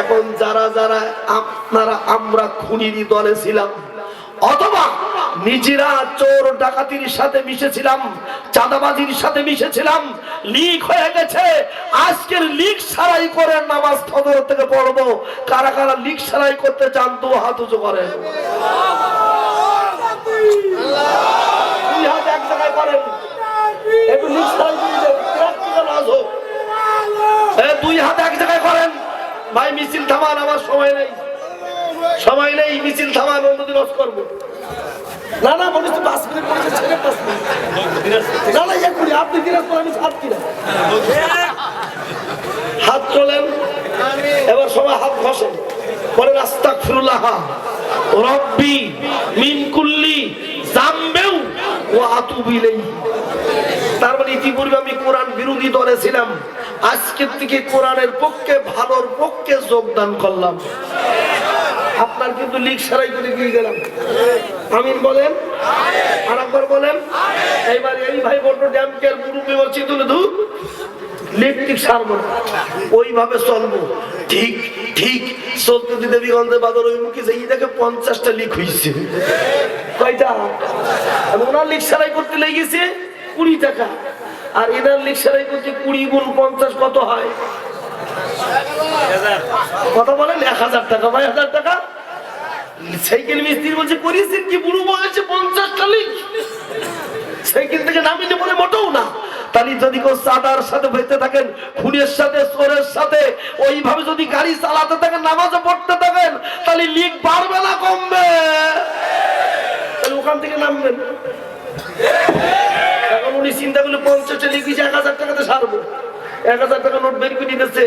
এখন যারা যারা আপনারা আমরা খুনির দলে ছিলাম অথবা নিজেরা চোর ডাকাতির সাথে মিশেছিলাম চাঁদাবাজির সাথে মিশেছিলাম লিক হয়ে গেছে আজকের লিক সারাই করে নামাজ ফজর থেকে পড়ব। কারা কারা লিক সারাই করতে চান তো হাত উঁচু করেন। দুই হাত এক জায়গায় করেন। হাত এক জায়গায় করেন ভাই মিছিল থামান আমার সময় নেই। সময় নেই মিছিল থামান অন্যদিন অফ করব। না না হচ্ছে পাঁচ মিনিট পরে ছেড়ে পাঁচ মিনিট। না না ইয়ে করি আপনি দিনাজ আমি হাত কিনা? হাত তোলেন এবার সবাই হাত ঘষেন। পরে রাস্তা ফিরুল্লাহ রব্বি মিন কুল্লি জামবেউ ও আতুবিলেই তার মানে ইতিপূর্বে আমি কোরআন বিরোধী দলে ছিলাম। আজকের থেকে কোরআনের পক্ষে, ভালোর পক্ষে যোগদান করলাম। আপনার কিন্তু সারাই করে দিয়ে গেলাম। আমিন বলেন? আর একবার বলেন? এইবার এই ভাই ড্যামকে মুরুবি বলছি তুলে ধু লিপটিক সারবো ওইভাবে চলবো। ঠিক ঠিক। দিতে বিগন্ধে বাদর ওই মুখে যাই দেখে পঞ্চাশটা লিক হয়েছে কয়টা? ওনার লিক সারাই করতে লেগেছে। কুড়ি টাকা। আর এনার লিক সারাই করতে কুড়ি গুণ পঞ্চাশ কত হয়? কথা বলেন, এক হাজার টাকা। ভাই, হাজার টাকা? সাইকেল মিস্ত্রি বলছে করিয়েছেন কি বুড়ো বয়সে পঞ্চাশটা লিক সাইকেল থেকে নামিয়ে বলে মোটেও না। তাহলে যদি কেউ সাদার সাথে বেঁচে থাকেন, খুনের সাথে, চোরের সাথে, ওইভাবে যদি গাড়ি চালাতে থাকেন নামাজে পড়তে থাকেন, তাহলে লিক বাড়বে না, কমবে। তাহলে ওখান থেকে নামবেন। উনি চিন্তা করলে পঞ্চাশটা লিখেছে এক হাজার টাকাতে সারবো। এক হাজার টাকা নোট বের করে দিতেছে।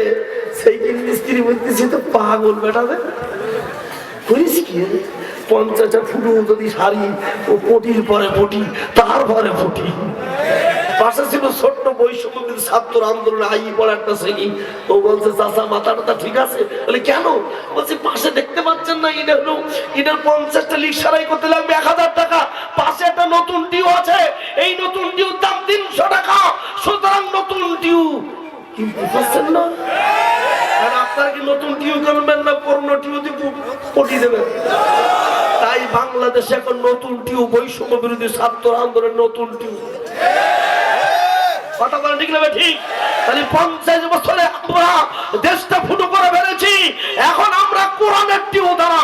সেই মিস্ত্রি বলতেছে তো পাগল বেটাবে ছোট্ট বৈষম্য আন্দোলন আই একটা শ্রেণি ও বলছে ঠিক আছে? কেন? বলছে, পাশে দেখতে পাচ্ছেন না পঞ্চাশটা লিক সারাই করতে লাগবে এক হাজার টাকা। নতুন টিউ আছে, এই নতুন টিউর দাম তিনশো টাকা, সুতরাং নতুন পাচ্ছেন না? আর কি নতুন করবেন না, পুরনো টিউ দিয়ে দেবেন? তাই এখন নতুন বৈষম্য বিরোধী ছাত্র নতুন কথা বলেন ঠিক না ঠিক? তাহলে পঞ্চাশ বছরে আমরা দেশটা ফুটো করে ফেলেছি, এখন আমরা কোরআনের টিউ দ্বারা